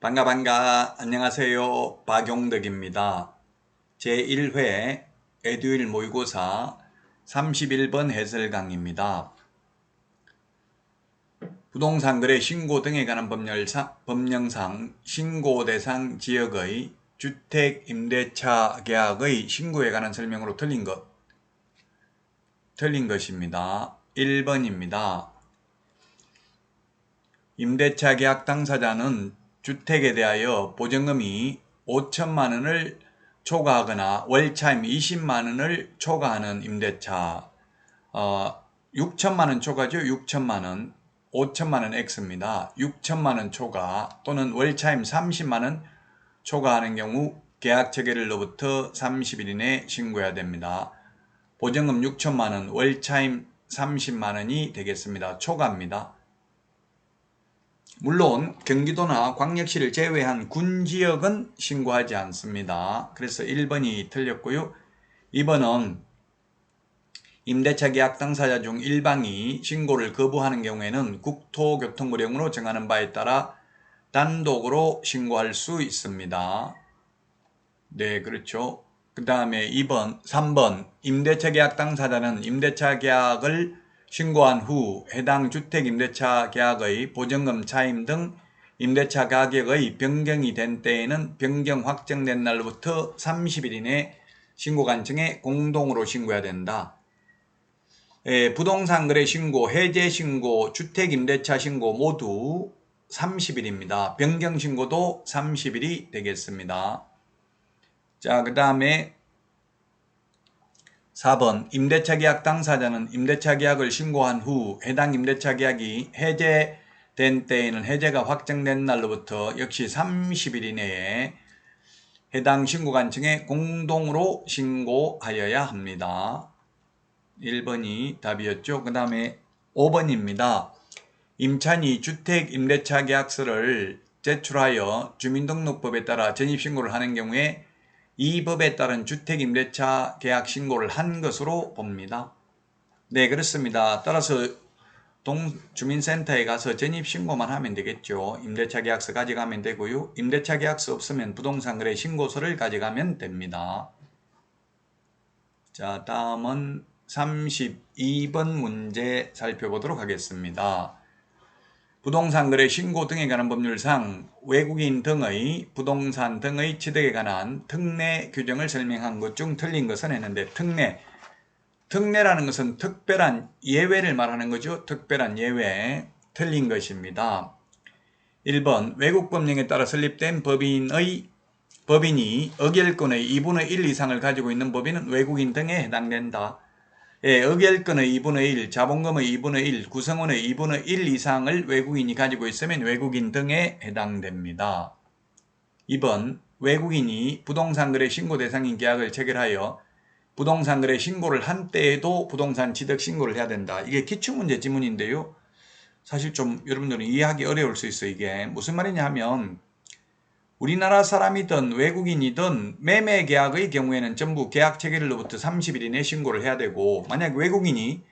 반가 반가 안녕하세요 박용덕입니다. 제1회 에듀일 모의고사 31번 해설 강의입니다. 부동산 거래 신고 등에 관한 법률상, 법령상 신고 대상 지역의 주택 임대차 계약의 신고에 관한 설명으로 틀린 것 틀린 것입니다. 1번입니다. 임대차 계약 당사자는 주택에 대하여 보증금이 5천만 원을 초과하거나 월차임 20만 원을 초과하는 임대차 어, 6천만 원 초과죠. 6천만 원 5천만 원 X입니다. 6천만 원 초과 또는 월차임 30만 원 초과하는 경우 계약 체결일로부터 30일 이내 신고해야 됩니다. 보증금 6천만 원, 월차임 30만 원이 되겠습니다. 초과입니다. 물론 경기도나 광역시를 제외한 군 지역은 신고하지 않습니다. 그래서 1번이 틀렸고요. 2번은 임대차 계약 당사자 중 일방이 신고를 거부하는 경우에는 국토교통부령으로 정하는 바에 따라 단독으로 신고할 수 있습니다. 네, 그렇죠. 그 다음에 2번, 3번 임대차 계약 당사자는 임대차 계약을 신고한 후 해당 주택 임대차 계약의 보증금 차임 등 임대차 가격의 변경이 된 때에는 변경 확정된 날부터 30일 이내 신고관청에 공동으로 신고해야 된다. 에, 부동산 거래 신고, 해제 신고, 주택 임대차 신고 모두 30일입니다. 변경 신고도 30일이 되겠습니다. 자, 그 다음에 4번 임대차 계약 당사자는 임대차 계약을 신고한 후 해당 임대차 계약이 해제된 때에는 해제가 확정된 날로부터 역시 30일 이내에 해당 신고관청에 공동으로 신고하여야 합니다. 1번이 답이었죠. 그 다음에 5번입니다. 임차인이 주택 임대차 계약서를 제출하여 주민등록법에 따라 전입신고를 하는 경우에 이 법에 따른 주택임대차 계약 신고를 한 것으로 봅니다. 네, 그렇습니다. 따라서 동주민센터에 가서 전입신고만 하면 되겠죠. 임대차 계약서 가져가면 되고요. 임대차 계약서 없으면 부동산 거래 신고서를 가져가면 됩니다. 자, 다음은 32번 문제 살펴보도록 하겠습니다. 부동산 거래 신고 등에 관한 법률상 외국인 등의 부동산 등의 취득에 관한 특례 규정을 설명한 것 중 틀린 것은 했는데 특례 특례라는 것은 특별한 예외를 말하는 거죠. 특별한 예외 틀린 것입니다. 1번 외국 법령에 따라 설립된 법인의 법인이 의결권의 2분의 1 이상을 가지고 있는 법인은 외국인 등에 해당된다. 예, 의결권의 2분의 1, 자본금의 2분의 1, 구성원의 2분의 1 이상을 외국인이 가지고 있으면 외국인 등에 해당됩니다. 2번 외국인이 부동산 거래 신고 대상인 계약을 체결하여 부동산 거래 신고를 한 때에도 부동산 취득 신고를 해야 된다. 이게 기출문제 지문인데요. 사실 좀 여러분들은 이해하기 어려울 수 있어요. 이게 무슨 말이냐 하면 우리나라 사람이든 외국인이든 매매 계약의 경우에는 전부 계약 체결일로부터 30일 이내 신고를 해야 되고 만약 외국인이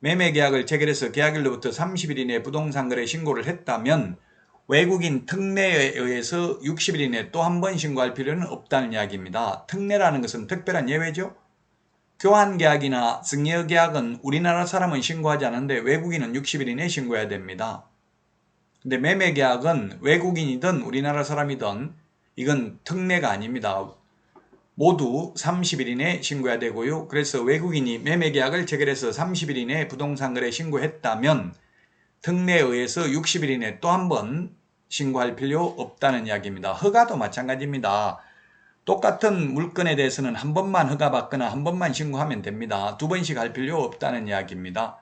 매매 계약을 체결해서 계약일로부터 30일 이내 부동산 거래 신고를 했다면 외국인 특례에 의해서 60일 이내 또 한 번 신고할 필요는 없다는 이야기입니다. 특례라는 것은 특별한 예외죠. 교환 계약이나 증여 계약은 우리나라 사람은 신고하지 않는데 외국인은 60일 이내 신고해야 됩니다. 근데 매매 계약은 외국인이든 우리나라 사람이든 이건 특례가 아닙니다. 모두 30일 이내 신고해야 되고요. 그래서 외국인이 매매 계약을 체결해서 30일 이내 부동산 거래 신고했다면 특례에 의해서 60일 이내 또한 번 신고할 필요 없다는 이야기입니다. 허가도 마찬가지입니다. 똑같은 물건에 대해서는 한 번만 허가 받거나 한 번만 신고하면 됩니다. 두 번씩 할 필요 없다는 이야기입니다.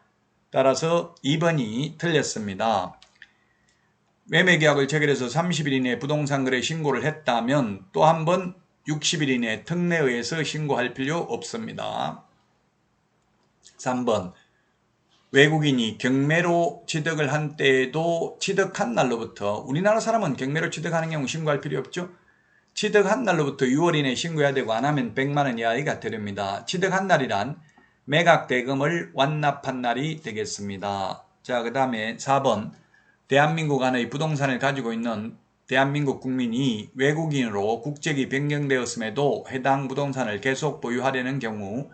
따라서 2번이 틀렸습니다. 매매 계약을 체결해서 30일 이내에 부동산 거래 신고를 했다면 또 한 번 60일 이내 특례에 의해서 신고할 필요 없습니다. 3번 외국인이 경매로 취득을 한 때에도 취득한 날로부터 우리나라 사람은 경매로 취득하는 경우 신고할 필요 없죠. 취득한 날로부터 6월 이내 신고해야 되고 안 하면 100만 원 이하가 되렵니다. 취득한 날이란 매각 대금을 완납한 날이 되겠습니다. 자, 그 다음에 4번 대한민국 안의 부동산을 가지고 있는 대한민국 국민이 외국인으로 국적이 변경되었음에도 해당 부동산을 계속 보유하려는 경우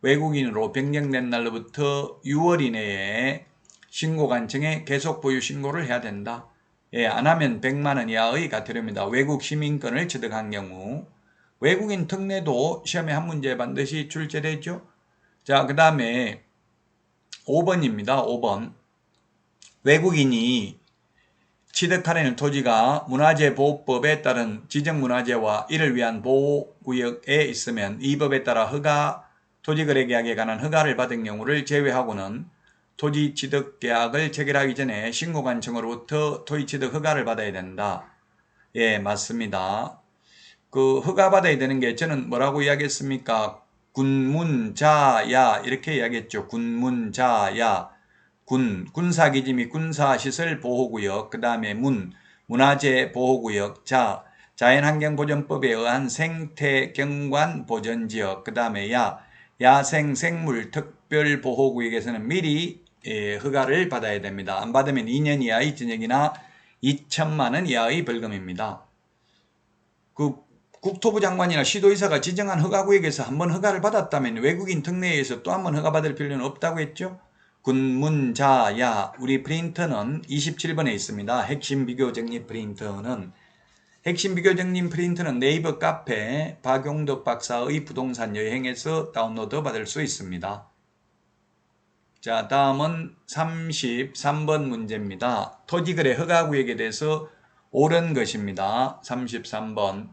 외국인으로 변경된 날로부터 6월 이내에 신고관 청에 계속 보유 신고를 해야 된다. 예, 안 하면 100만 원 이하의 과태료입니다. 외국 시민권을 취득한 경우 외국인 특례도 시험에 한 문제 반드시 출제되죠. 자, 그 다음에 5번입니다. 5번. 외국인이 취득하려는 토지가 문화재보호법에 따른 지정문화재와 이를 위한 보호구역에 있으면 이 법에 따라 허가 토지거래계약에 관한 허가를 받은 경우를 제외하고는 토지 취득 계약을 체결하기 전에 신고관청으로부터 토지 취득 허가를 받아야 된다. 예, 맞습니다. 그 허가 받아야 되는 게 저는 뭐라고 이야기했습니까? 군문자야 이렇게 이야기했죠. 군문자야. 군, 군사기지 및 군사시설 보호구역, 그 다음에 문, 문화재 보호구역, 자, 자연환경보전법에 의한 생태경관 보전지역, 그 다음에 야, 야생생물 특별보호구역에서는 미리 예, 허가를 받아야 됩니다. 안 받으면 2년 이하의 징역이나 2천만 원 이하의 벌금입니다. 그 국토부 장관이나 시도의사가 지정한 허가구역에서 한번 허가를 받았다면 외국인 특례에서 또 한번 허가받을 필요는 없다고 했죠. 군문자야 우리 프린터는 27번에 있습니다. 핵심 비교 정립 프린터는 핵심 비교 정립 프린터는 네이버 카페 박용덕 박사의 부동산 여행에서 다운로드 받을 수 있습니다. 자 다음은 33번 문제입니다. 토지거래 허가구역에 대해서 옳은 것입니다. 33번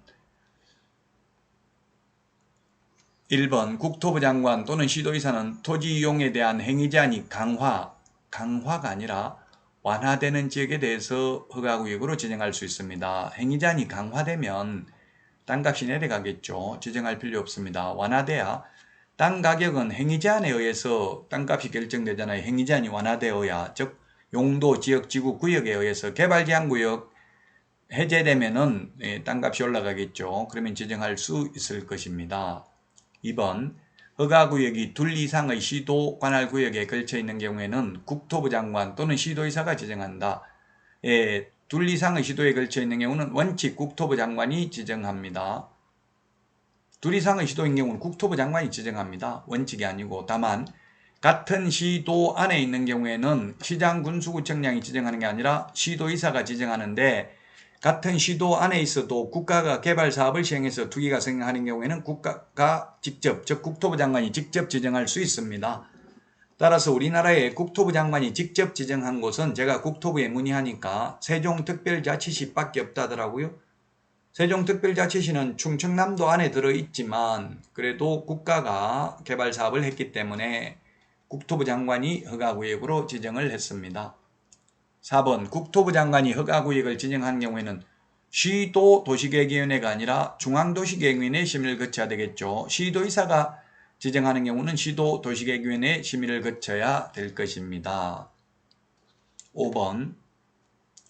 1번 국토부 장관 또는 시도의사는 토지 이용에 대한 행위 제한이 강화, 강화가 아니라 완화되는 지역에 대해서 허가구역으로 지정할 수 있습니다. 행위 제한이 강화되면 땅값이 내려가겠죠. 지정할 필요 없습니다. 완화돼야 땅 가격은 행위 제한에 의해서 땅값이 결정되잖아요. 행위 제한이 완화되어야 즉 용도, 지역, 지구, 구역에 의해서 개발 제한 구역 해제되면은 예, 땅값이 올라가겠죠. 그러면 지정할 수 있을 것입니다. 2번 허가구역이 둘 이상의 시도 관할구역에 걸쳐 있는 경우에는 국토부 장관 또는 시도의사가 지정한다. 예, 둘 이상의 시도에 걸쳐 있는 경우는 원칙 국토부 장관이 지정합니다. 둘 이상의 시도인 경우는 국토부 장관이 지정합니다. 원칙이 아니고 다만 같은 시도 안에 있는 경우에는 시장 군수구청장이 지정하는 게 아니라 시도의사가 지정하는데 같은 시도 안에 있어도 국가가 개발 사업을 시행해서 투기가 생겨하는 경우에는 국가가 직접, 즉 국토부 장관이 직접 지정할 수 있습니다. 따라서 우리나라의 국토부 장관이 직접 지정한 곳은 제가 국토부에 문의하니까 세종특별자치시밖에 없다더라고요. 세종특별자치시는 충청남도 안에 들어있지만 그래도 국가가 개발 사업을 했기 때문에 국토부 장관이 허가구역으로 지정을 했습니다. 4번 국토부 장관이 허가구역을 지정한 경우에는 시도 도시계획위원회가 아니라 중앙도시계획위원회 심의를 거쳐야 되겠죠. 시도의사가 지정하는 경우는 시도 도시계획위원회 심의를 거쳐야 될 것입니다. 5번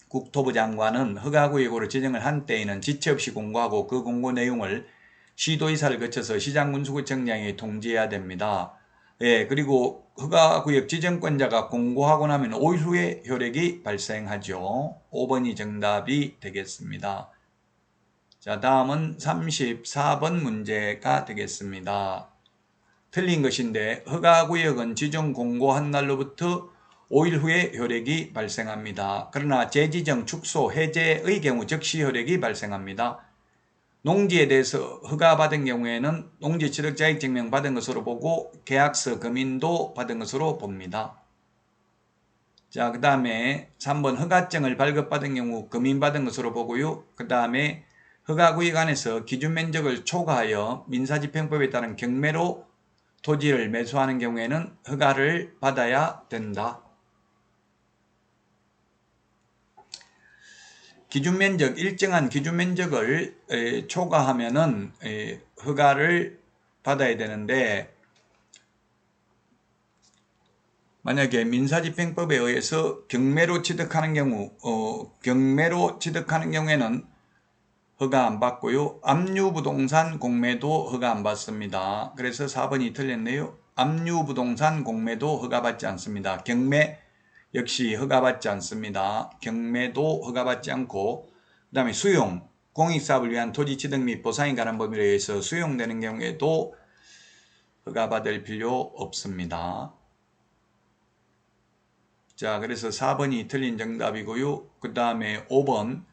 국토부 장관은 허가구역으로 지정을 한 때에는 지체 없이 공고하고 그 공고 내용을 시도의사를 거쳐서 시장군수구청장에 통지해야 됩니다. 예, 그리고 허가구역 지정권자가 공고하고 나면 5일 후에 효력이 발생하죠. 5번이 정답이 되겠습니다. 자, 다음은 34번 문제가 되겠습니다. 틀린 것인데 허가구역은 지정 공고한 날로부터 5일 후에 효력이 발생합니다. 그러나 재지정, 축소, 해제의 경우 즉시 효력이 발생합니다. 농지에 대해서 허가받은 경우에는 농지 취득자익 증명 받은 것으로 보고 계약서 금인도 받은 것으로 봅니다. 자, 그 다음에 3번 허가증을 발급받은 경우 금인받은 것으로 보고요. 그 다음에 허가구역 안에서 기준 면적을 초과하여 민사집행법에 따른 경매로 토지를 매수하는 경우에는 허가를 받아야 된다. 기준 면적 일정한 기준 면적을 초과하면은 허가를 받아야 되는데 만약에 민사집행법에 의해서 경매로 취득하는 경우 어, 경매로 취득하는 경우에는 허가 안 받고요. 압류부동산 공매도 허가 안 받습니다. 그래서 4번이 틀렸네요. 압류부동산 공매도 허가받지 않습니다. 경매 역시 허가받지 않습니다. 경매도 허가받지 않고 그 다음에 수용, 공익사업을 위한 토지 취득 및 보상에 관한 법률에 의해서 수용되는 경우에도 허가받을 필요 없습니다. 자, 그래서 4번이 틀린 정답이고요. 그 다음에 5번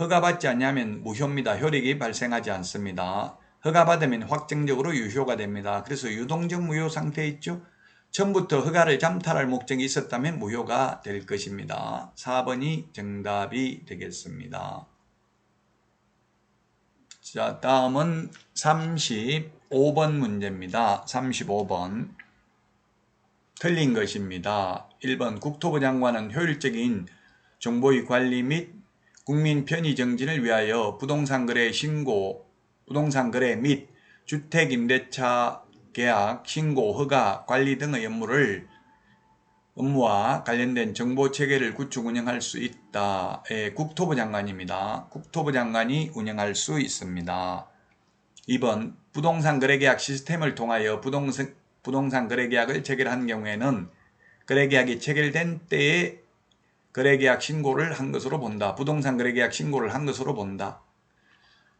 허가받지 않냐면 무효입니다. 효력이 발생하지 않습니다. 허가받으면 확정적으로 유효가 됩니다. 그래서 유동적 무효 상태에 있죠. 처음부터 허가를 잠탈할 목적이 있었다면 무효가 될 것입니다. 4번이 정답이 되겠습니다. 자, 다음은 35번 문제입니다. 35번. 틀린 것입니다. 1번 국토부 장관은 효율적인 정보의 관리 및 국민 편의 정진을 위하여 부동산 거래 신고, 부동산 거래 및 주택 임대차 계약, 신고, 허가, 관리 등의 업무를 업무와 관련된 정보 체계를 구축 운영할 수 있다. 예, 국토부 장관입니다. 국토부 장관이 운영할 수 있습니다. 2번 부동산 거래계약 시스템을 통하여 부동산, 부동산 거래계약을 체결한 경우에는 거래계약이 체결된 때에 거래계약 신고를 한 것으로 본다. 부동산 거래계약 신고를 한 것으로 본다.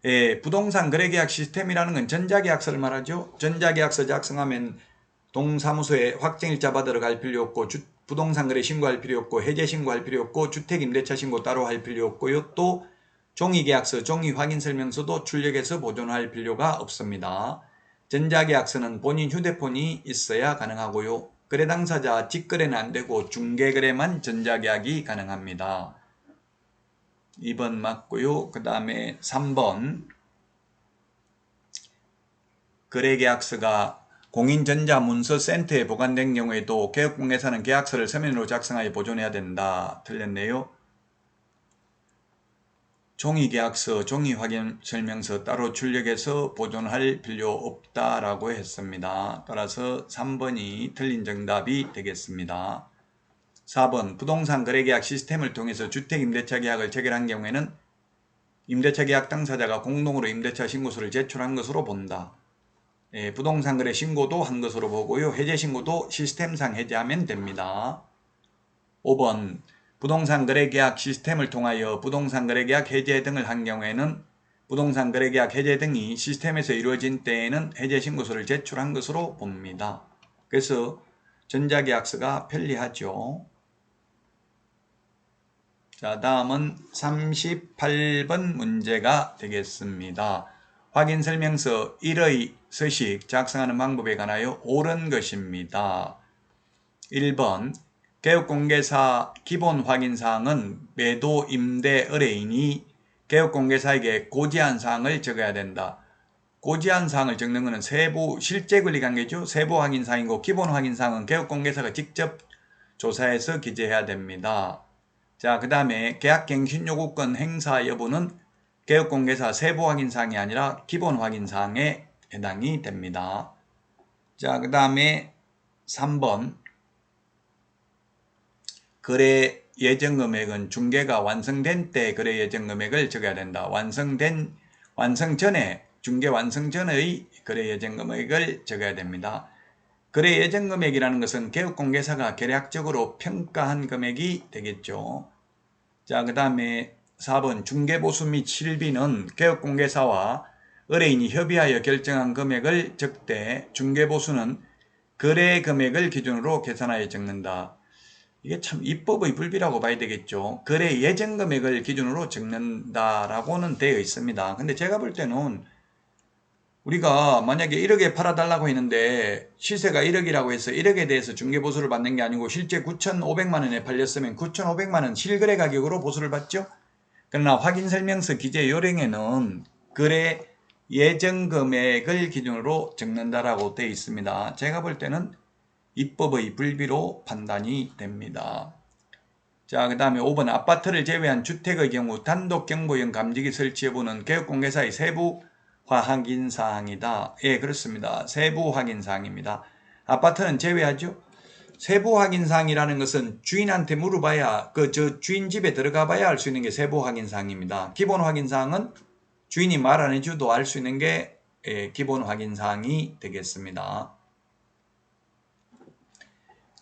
예, 부동산 거래계약 시스템이라는 건 전자계약서를 말하죠. 전자계약서 작성하면 동사무소에 확정일자 받으러 갈 필요 없고 주, 부동산 거래 신고할 필요 없고 해제 신고할 필요 없고 주택 임대차 신고 따로 할 필요 없고요. 또 종이계약서, 종이 확인 설명서도 출력해서 보존할 필요가 없습니다. 전자계약서는 본인 휴대폰이 있어야 가능하고요. 거래 당사자 직거래는 안 되고 중개거래만 전자계약이 가능합니다. 2번 맞고요. 그 다음에 3번 거래계약서가 공인전자문서센터에 보관된 경우에도 개업공개사는 계약서를 서면으로 작성하여 보존해야 된다. 틀렸네요. 종이계약서, 종이확인 설명서 따로 출력해서 보존할 필요 없다라고 했습니다. 따라서 3번이 틀린 정답이 되겠습니다. 4번 부동산 거래계약 시스템을 통해서 주택임대차 계약을 체결한 경우에는 임대차 계약 당사자가 공동으로 임대차 신고서를 제출한 것으로 본다. 예, 부동산 거래 신고도 한 것으로 보고요. 해제 신고도 시스템상 해제하면 됩니다. 5번 부동산 거래 계약 시스템을 통하여 부동산 거래 계약 해제 등을 한 경우에는 부동산 거래 계약 해제 등이 시스템에서 이루어진 때에는 해제 신고서를 제출한 것으로 봅니다. 그래서 전자계약서가 편리하죠. 자, 다음은 38번 문제가 되겠습니다. 확인 설명서 1의 서식 작성하는 방법에 관하여 옳은 것입니다. 1번 개업공개사 기본 확인사항은 매도 임대 의뢰인이 개업공개사에게 고지한 사항을 적어야 된다. 고지한 사항을 적는 것은 세부 실제 권리 관계죠. 세부 확인 사항이고 기본 확인 사항은 개업공개사가 직접 조사해서 기재해야 됩니다. 자, 그 다음에 계약갱신 요구권 행사 여부는 개업공개사 세부 확인사항이 아니라 기본 확인사항에 해당이 됩니다. 자, 그 다음에 3번 거래 예정 금액은 중개가 완성된 때 거래 예정 금액을 적어야 된다. 완성된 완성 전에 중개 완성 전의 거래 예정 금액을 적어야 됩니다. 거래 예정 금액이라는 것은 개업공개사가 계략적으로 평가한 금액이 되겠죠. 자, 그 다음에 4번 중개보수 및 실비는 개업공개사와 의뢰인이 협의하여 결정한 금액을 적되 중개보수는 거래 금액을 기준으로 계산하여 적는다. 이게 참 입법의 불비라고 봐야 되겠죠. 거래 예정 금액을 기준으로 적는다라고는 되어 있습니다. 근데 제가 볼 때는 우리가 만약에 1억에 팔아달라고 했는데 시세가 1억이라고 해서 1억에 대해서 중개보수를 받는 게 아니고 실제 9,500만 원에 팔렸으면 9,500만 원 실거래 가격으로 보수를 받죠. 그러나 확인설명서 기재 요령에는 거래 예정 금액을 기준으로 적는다라고 되어 있습니다. 제가 볼 때는 입법의 불비로 판단이 됩니다. 자, 그 다음에 5번 아파트를 제외한 주택의 경우 단독 경보형 감지기 설치 여부는 개업공개사의 세부 확인 사항이다. 예, 그렇습니다. 세부 확인 사항입니다. 아파트는 제외하죠. 세부 확인 사항이라는 것은 주인한테 물어봐야 그 저 주인 집에 들어가 봐야 알 수 있는 게 세부 확인 사항입니다. 기본 확인 사항은 주인이 말 안 해줘도 알 수 있는 게 예, 기본 확인 사항이 되겠습니다.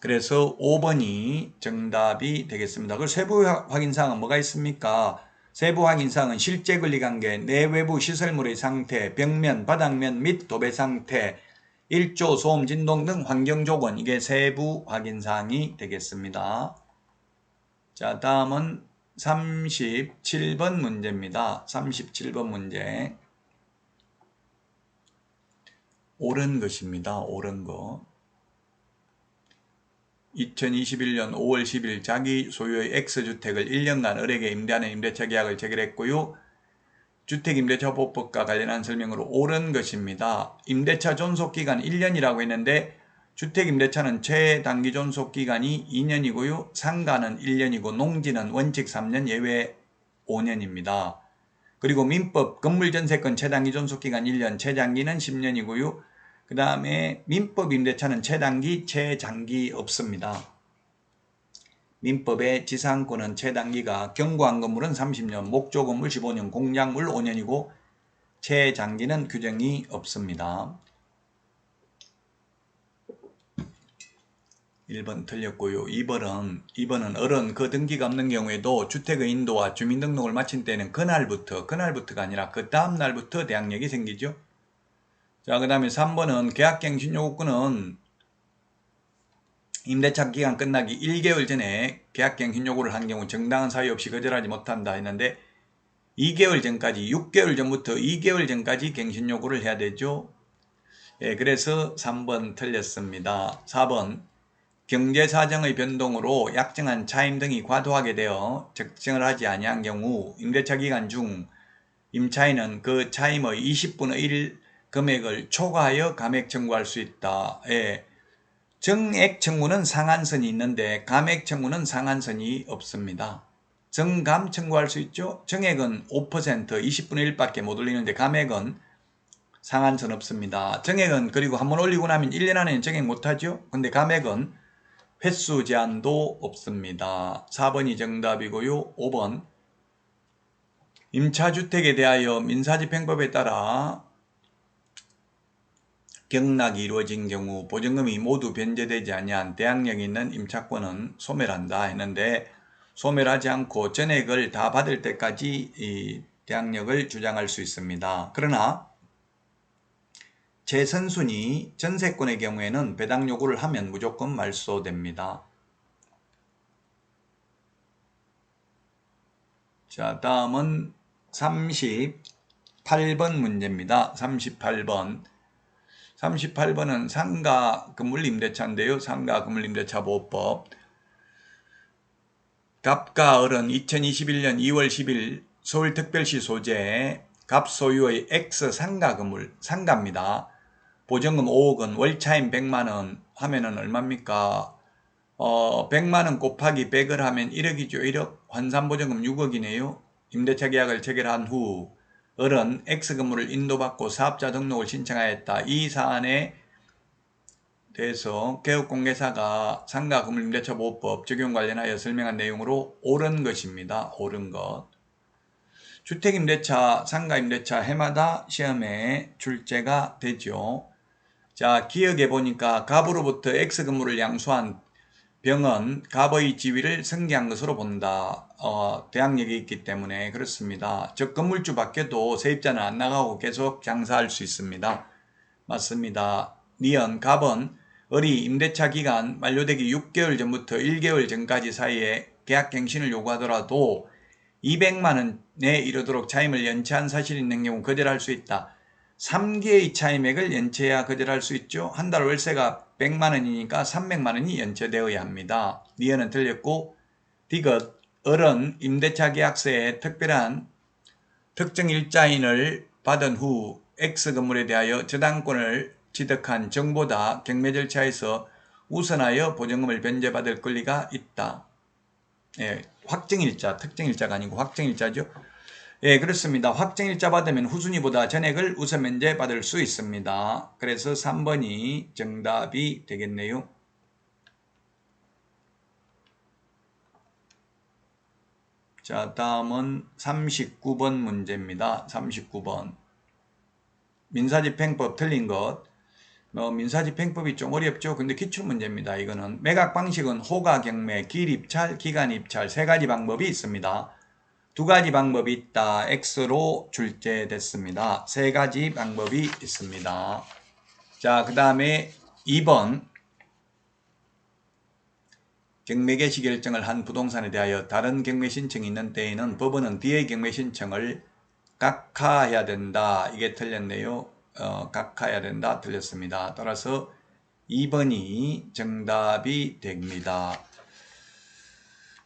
그래서 5번이 정답이 되겠습니다. 그 세부 확인 사항은 뭐가 있습니까? 세부 확인사항은 실제 권리관계, 내외부 시설물의 상태, 벽면, 바닥면 및 도배 상태, 일조, 소음, 진동 등 환경 조건 이게 세부 확인사항이 되겠습니다. 자 다음은 37번 문제입니다. 37번 문제 옳은 것입니다. 옳은 것 2021년 5월 10일 자기 소유의 X주택을 1년간 을에게 임대하는 임대차 계약을 체결했고요. 주택임대차보법과 관련한 설명으로 옳은 것입니다. 임대차 존속기간 1년이라고 했는데 주택임대차는 최단기 존속기간이 2년이고요. 상가는 1년이고 농지는 원칙 3년 예외 5년입니다. 그리고 민법 건물전세권 최단기 존속기간 1년, 최장기는 10년이고요. 그 다음에 민법 임대차는 최단기, 최장기 없습니다. 민법의 지상권은 최단기가 경고한 건물은 30년, 목조 건물 15년, 공작물 5년이고 최장기는 규정이 없습니다. 1번 틀렸고요. 2번은 2번은 어른 그 등기가 없는 경우에도 주택의 인도와 주민등록을 마친 때는 그날부터 그날부터가 아니라 그 다음 날부터 대항력이 생기죠. 자, 그 다음에 3번은 계약갱신 요구권은 임대차 기간 끝나기 1개월 전에 계약갱신 요구를 한 경우 정당한 사유 없이 거절하지 못한다 했는데 2개월 전까지 6개월 전부터 2개월 전까지 갱신 요구를 해야 되죠. 예, 그래서 3번 틀렸습니다. 4번 경제사정의 변동으로 약정한 차임 등이 과도하게 되어 적정을 하지 아니한 경우 임대차 기간 중 임차인은 그 차임의 20분의 1 금액을 초과하여 감액 청구할 수 있다. 예. 정액 청구는 상한선이 있는데 감액 청구는 상한선이 없습니다. 정감 청구할 수 있죠. 정액은 5% 20분의 1밖에 못 올리는데 감액은 상한선 없습니다. 정액은 그리고 한번 올리고 나면 1년 안에 정액 못하죠. 근데 감액은 횟수 제한도 없습니다. 4번이 정답이고요. 5번 임차주택에 대하여 민사집행법에 따라 경락이 이루어진 경우 보증금이 모두 변제되지 아니한 대항력이 있는 임차권은 소멸한다 했는데 소멸하지 않고 전액을 다 받을 때까지 이 대항력을 주장할 수 있습니다. 그러나 재선순위 전세권의 경우에는 배당 요구를 하면 무조건 말소됩니다. 자, 다음은 38번 문제입니다. 38번. 38번은 상가 건물임대차인데요. 상가 건물임대차 보호법. 갑과 을은 2021년 2월 10일 서울특별시 소재 갑 소유의 X 상가 건물 상가입니다. 보증금 5억 원, 월차임 100만 원 하면은 얼마입니까? 어, 100만 원 곱하기 100을 하면 1억이죠. 1억. 환산보증금 6억이네요. 임대차 계약을 체결한 후 을은 X 건물을 인도받고 사업자 등록을 신청하였다. 이 사안에 대해서 개업공개사가 상가 건물 임대차 보호법 적용 관련하여 설명한 내용으로 옳은 것입니다. 옳은 것. 주택임대차, 상가임대차 해마다 시험에 출제가 되죠. 자, 기억해 보니까 갑으로부터 X 건물을 양수한 병은 갑의 지위를 승계한 것으로 본다. 어, 대항력이 있기 때문에 그렇습니다. 즉 건물주 밖에도 세입자는 안 나가고 계속 장사할 수 있습니다. 맞습니다. 니은 갑은 을이 임대차 기간 만료되기 6개월 전부터 1개월 전까지 사이에 계약 갱신을 요구하더라도 200만 원에 이르도록 차임을 연체한 사실이 있는 경우 거절할 수 있다. 3개의 차임액을 연체해야 거절할 수 있죠. 한 달 월세가 100만 원이니까 300만 원이 연체되어야 합니다. 니은은 틀렸고 디귿 을은 임대차 계약서에 특별한 특정 일자인을 받은 후 X 건물에 대하여 저당권을 취득한 정보다 경매 절차에서 우선하여 보증금을 변제받을 권리가 있다. 예, 확정일자, 특정일자가 아니고 확정일자죠. 예, 그렇습니다. 확정일자 받으면 후순위보다 전액을 우선 면제 받을 수 있습니다. 그래서 3번이 정답이 되겠네요. 자, 다음은 39번 문제입니다. 39번. 민사집행법 틀린 것. 뭐 민사집행법이 좀 어렵죠. 근데 기출문제입니다. 이거는 매각 방식은 호가 경매, 길 입찰, 기간 입찰 세 가지 방법이 있습니다. 두 가지 방법이 있다. X로 출제됐습니다. 세 가지 방법이 있습니다. 자, 그 다음에 2번. 경매 개 시 결정을 한 부동산에 대하여 다른 경매 신청이 있는 때에는 법원은 뒤의 경매 신청을 각하해야 된다. 이게 틀렸네요. 어, 각하해야 된다. 틀렸습니다. 따라서 2번이 정답이 됩니다.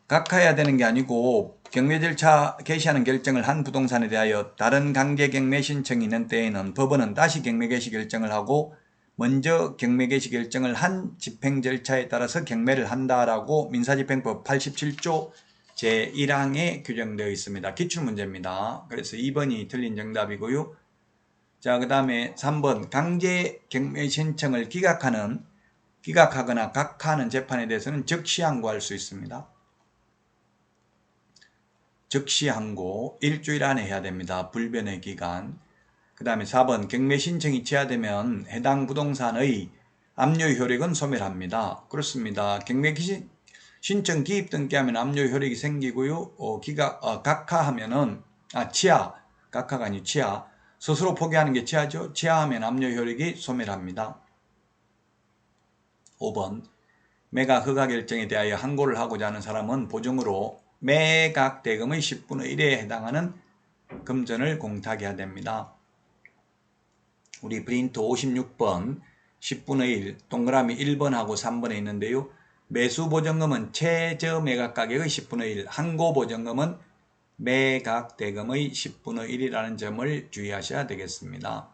각하해야 되는 게 아니고 경매 절차 개시하는 결정을 한 부동산에 대하여 다른 강제 경매 신청이 있는 때에는 법원은 다시 경매 개시 결정을 하고 먼저 경매 개시 결정을 한 집행 절차에 따라서 경매를 한다라고 민사집행법 87조 제1항에 규정되어 있습니다. 기출문제입니다. 그래서 2번이 틀린 정답이고요. 자, 그 다음에 3번 강제 경매 신청을 기각하는 기각하거나 각하하는 재판에 대해서는 즉시 항고할 수 있습니다. 즉시 항고 일주일 안에 해야 됩니다. 불변의 기간. 그 다음에 4번 경매 신청이 취하되면 해당 부동산의 압류 효력은 소멸합니다. 그렇습니다. 경매 기- 신청 기입 등기하면 압류 효력이 생기고요. 어, 기각 어, 각하하면은 아 취하 각하가 아니 취하 스스로 포기하는 게 취하죠. 취하하면 압류 효력이 소멸합니다. 5번 매각 허가 결정에 대하여 항고를 하고자 하는 사람은 보증으로 매각 대금의 10분의 1에 해당하는 금전을 공탁해야 됩니다. 우리 프린트 56번 10분의 1 동그라미 1번하고 3번에 있는데요. 매수 보증금은 최저 매각 가격의 10분의 1, 항고 보증금은 매각 대금의 10분의 1이라는 점을 주의하셔야 되겠습니다.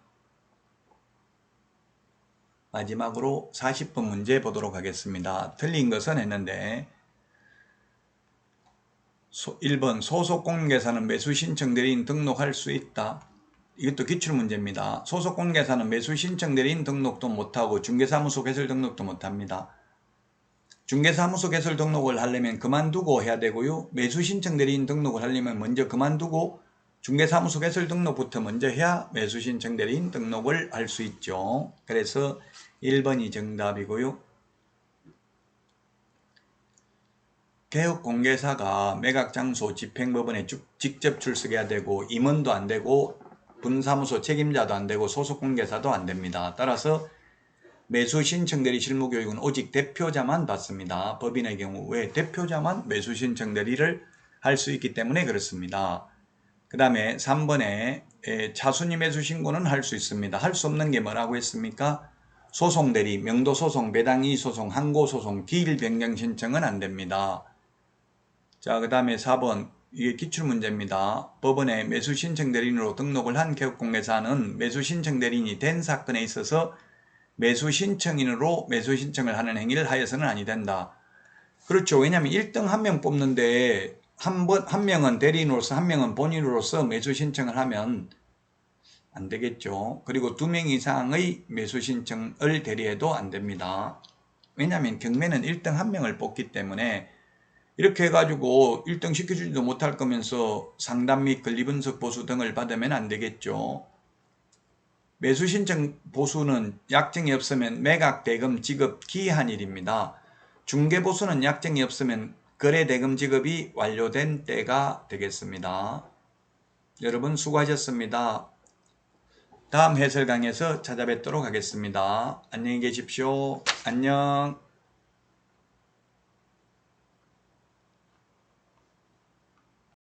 마지막으로 40번 문제 보도록 하겠습니다. 틀린 것은 했는데 소, 1번 소속 공개사는 매수 신청 대리인 등록할 수 있다. 이것도 기출문제입니다. 소속 공개사는 매수 신청 대리인 등록도 못하고 중개사무소 개설 등록도 못합니다. 중개사무소 개설 등록을 하려면 그만두고 해야 되고요. 매수 신청 대리인 등록을 하려면 먼저 그만두고 중개사무소 개설 등록부터 먼저 해야 매수 신청 대리인 등록을 할 수 있죠. 그래서 1번이 정답이고요. 개업 공개사가 매각 장소 집행법원에 쭉- 직접 출석해야 되고 임원도 안 되고 분사무소 책임자도 안 되고 소속 공개사도 안 됩니다. 따라서 매수 신청 대리 실무 교육은 오직 대표자만 받습니다. 법인의 경우 왜 대표자만 매수 신청 대리를 할 수 있기 때문에 그렇습니다. 그 다음에 3번에 차순위 매수 신고는 할 수 있습니다. 할 수 없는 게 뭐라고 했습니까? 소송 대리, 명도 소송, 배당 이의 소송, 항고 소송, 기일 변경 신청은 안 됩니다. 자, 그 다음에 4번. 이게 기출문제입니다. 법원에 매수 신청 대리인으로 등록을 한 개업공개사는 매수 신청 대리인이 된 사건에 있어서 매수 신청인으로 매수 신청을 하는 행위를 하여서는 아니 된다. 그렇죠. 왜냐하면 1등 한 명 뽑는데 한 번, 한 명은 대리인으로서 한 명은 본인으로서 매수 신청을 하면 안 되겠죠. 그리고 두 명 이상의 매수 신청을 대리해도 안 됩니다. 왜냐하면 경매는 1등 한 명을 뽑기 때문에 이렇게 해가지고 1등 시켜주지도 못할 거면서 상담 및 권리분석 보수 등을 받으면 안 되겠죠. 매수 신청 보수는 약정이 없으면 매각 대금 지급 기한 일입니다. 중개 보수는 약정이 없으면 거래 대금 지급이 완료된 때가 되겠습니다. 여러분 수고하셨습니다. 다음 해설 강에서 찾아뵙도록 하겠습니다. 안녕히 계십시오. 안녕.